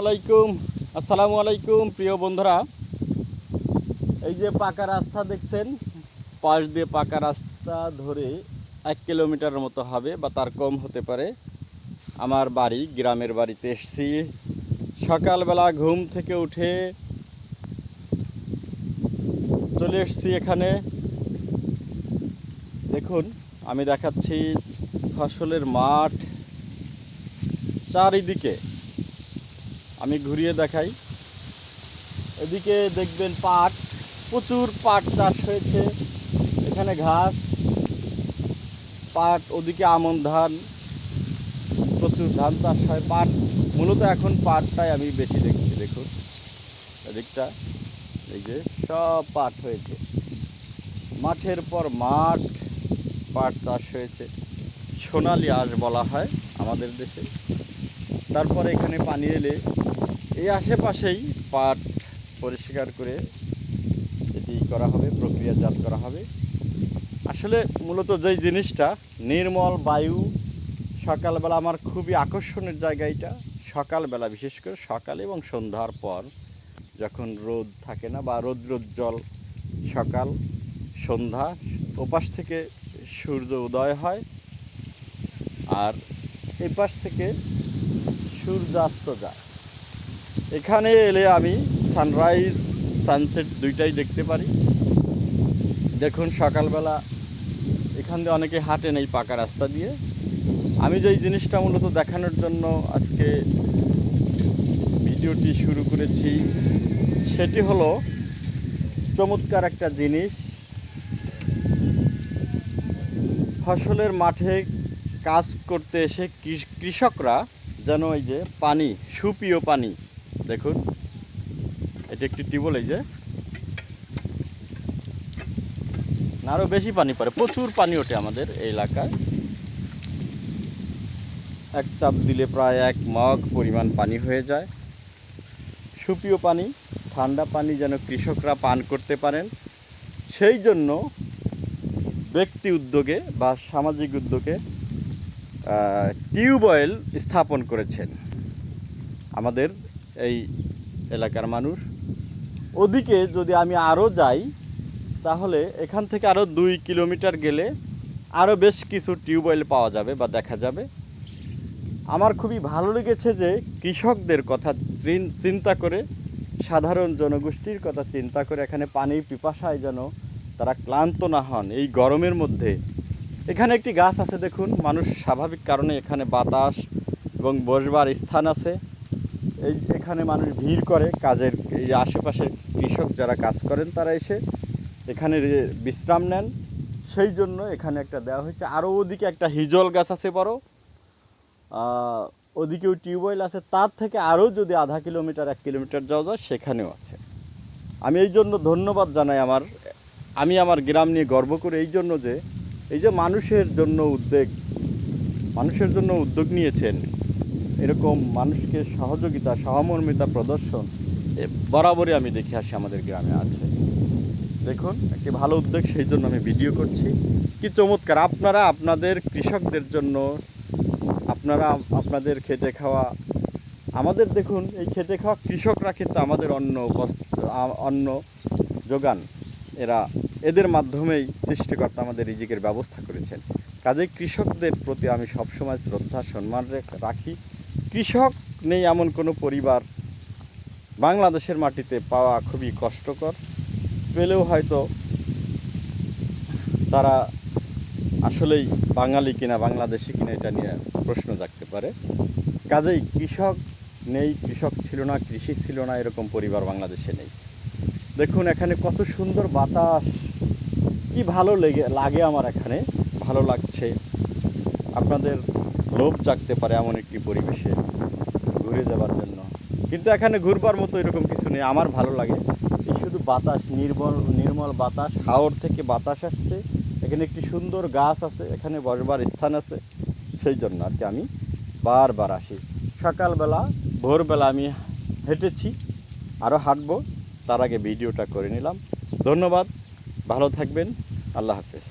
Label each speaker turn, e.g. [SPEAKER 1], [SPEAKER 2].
[SPEAKER 1] আলাইকুম। আসসালামু আলাইকুম, প্রিয় বন্ধুরা। এই যে পাকা রাস্তা দেখছেন, পাশ দিয়ে পাকা রাস্তা ধরে এক কিলোমিটার মতো হবে বা তার কম হতে পারে। আমার বাড়ি, গ্রামের বাড়িতে এসেছি। সকালবেলা ঘুম থেকে উঠে চলে এসেছি এখানে। দেখুন, আমি দেখাচ্ছি ফসলের মাঠ চারিদিকে। আমি ঘুরিয়ে দেখাই। এদিকে দেখবেন পাট, প্রচুর পাট চাষ হয়েছে। এখানে ঘাস, পাট, ওদিকে আমন ধান, প্রচুর ধান চাষ হয়। পাট, মূলত এখন পাটটাই আমি বেশি দেখছি, দেখুন। এদিকটা, এই যে সব পাট হয়েছে। মাঠের পর মাঠ, পাট চাষ হয়েছে। সোনালি আঁশ বলা হয় আমাদের দেশে। তারপরে এখানে পানি এলে এই আশেপাশেই পাট পরিষ্কার করে এটি করা হবে, প্রক্রিয়াজাত করা হবে। আসলে মূলত যেই জিনিসটা, নির্মল বায়ু, সকালবেলা আমার খুবই আকর্ষণের জায়গা এটা। সকালবেলা, বিশেষ করে সকাল এবং সন্ধ্যার পর যখন রোদ থাকে না বা রৌদ্রোজ্জ্বল সকাল, সন্ধ্যা, ওপাশ থেকে সূর্য উদয় হয় আর এপাশ থেকে সূর্যাস্ত যায়। এখানে এলে আমি সানরাইজ সানসেট দুইটাই দেখতে পারি। দেখুন সকালবেলা এখান দিয়ে অনেকে হাঁটেন এই পাকা রাস্তা দিয়ে। আমি যেই জিনিসটা মূলত দেখানোর জন্য আজকে ভিডিওটি শুরু করেছি, সেটি হলো চমৎকার একটা জিনিস। ফসলের মাঠে কাজ করতে এসে কৃষকরা যেন এই যে পানি, সুপীয় পানি দেখুন, এটা একটি টিউবওয়েল এই যে। আরও বেশি পানি পড়ে, প্রচুর পানি ওঠে আমাদের এই এলাকায়। এক চাপ দিলে প্রায় এক মগ পরিমাণ পানি হয়ে যায়। সুপীয় পানি, ঠান্ডা পানি যেন কৃষকরা পান করতে পারেন। সেই জন্য ব্যক্তি উদ্যোগে বা সামাজিক উদ্যোগে টিউবওয়েল স্থাপন করেছেন আমাদের এই এলাকার মানুষ। ওদিকে যদি আমি আরও যাই, তাহলে এখান থেকে আরও দুই কিলোমিটার গেলে আরও বেশ কিছু টিউবওয়েল পাওয়া যাবে বা দেখা যাবে। আমার খুবই ভালো লেগেছে যে কৃষকদের কথা চিন্তা করে, সাধারণ জনগোষ্ঠীর কথা চিন্তা করে এখানে পানির পিপাসায় যেন তারা ক্লান্ত না হন এই গরমের মধ্যে। এখানে একটি গাছ আছে দেখুন, মানুষ স্বাভাবিক কারণে এখানে বাতাস এবং বসবার স্থান আছে। এই এখানে মানুষ ভিড় করে, কাজের এই আশেপাশে কৃষক যারা কাজ করেন তারা এসে এখানে বিশ্রাম নেন। সেই জন্য এখানে একটা দেওয়া হয়েছে। আরও ওদিকে একটা হিজল গাছ আছে বড়। ওদিকেও টিউবওয়েল আছে। তার থেকে আরও যদি আধা কিলোমিটার, এক কিলোমিটার যাওয়া যায়, সেখানেও আছে। আমি এই জন্য ধন্যবাদ জানাই আমার, আমি আমার গ্রাম নিয়ে গর্ব করি এই জন্য যে, এই যে মানুষের জন্য উদ্যোগ, মানুষের জন্য উদ্যোগ নিয়েছেন এরকম মানুষকে সহযোগিতা, সহমর্মিতা, প্রদর্শন বরাবরই আমি দেখে আসি আমাদের গ্রামে আছে। দেখুন, একটি ভালো উদ্যোগ, সেই জন্য আমি ভিডিও করছি। কি চমৎকার! আপনারা, আপনাদের কৃষকদের জন্য, আপনারা, আপনাদের খেটে খাওয়া, আমাদের দেখুন, এই খেটে খাওয়া কৃষকরা কিন্তু আমাদের আ- অন্ন যোগান। এরা, এদের মাধ্যমেই সৃষ্টিকর্তা আমাদের রিজিকের ব্যবস্থা করেছেন। কাজেই কৃষকদের প্রতি আমি সবসময় শ্রদ্ধা, সম্মান রাখি। কৃষক নেই এমন কোনো পরিবার বাংলাদেশের মাটিতে পাওয়া খুবই কষ্টকর। পেলেও হয়তো তারা আসলেই বাঙালি কিনা, বাংলাদেশি কিনা এটা নিয়ে প্রশ্ন জাগতে পারে। কাজেই কৃষক নেই, কৃষক ছিল না, কৃষি ছিল না, এরকম পরিবার বাংলাদেশে নেই। দেখুন, এখানে কত সুন্দর বাতাস। কি ভালো লেগে, লাগে আমার এখানে, ভালো লাগছে। আপনাদের লোভ জাগতে পারে এমন একটি পরিবেশে ঘুরে যাবার জন্য। কিন্তু এখানে ঘুরবার মতো এরকম কিছু নেই, আমার ভালো লাগে। এই শুধু বাতাস নির্মল নির্মল বাতাস, হাওর থেকে বাতাস আসছে। এখানে একটি সুন্দর গাছ আছে, এখানে বসবার স্থান আছে। সেই জন্য আর কি আমি বারবার আসি। সকালবেলা, ভোরবেলা আমি হেঁটেছি আরও হাঁটবো। তার আগে ভিডিওটা করে নিলাম। ধন্যবাদ, ভালো থাকবেন, আল্লাহ হাফেজ।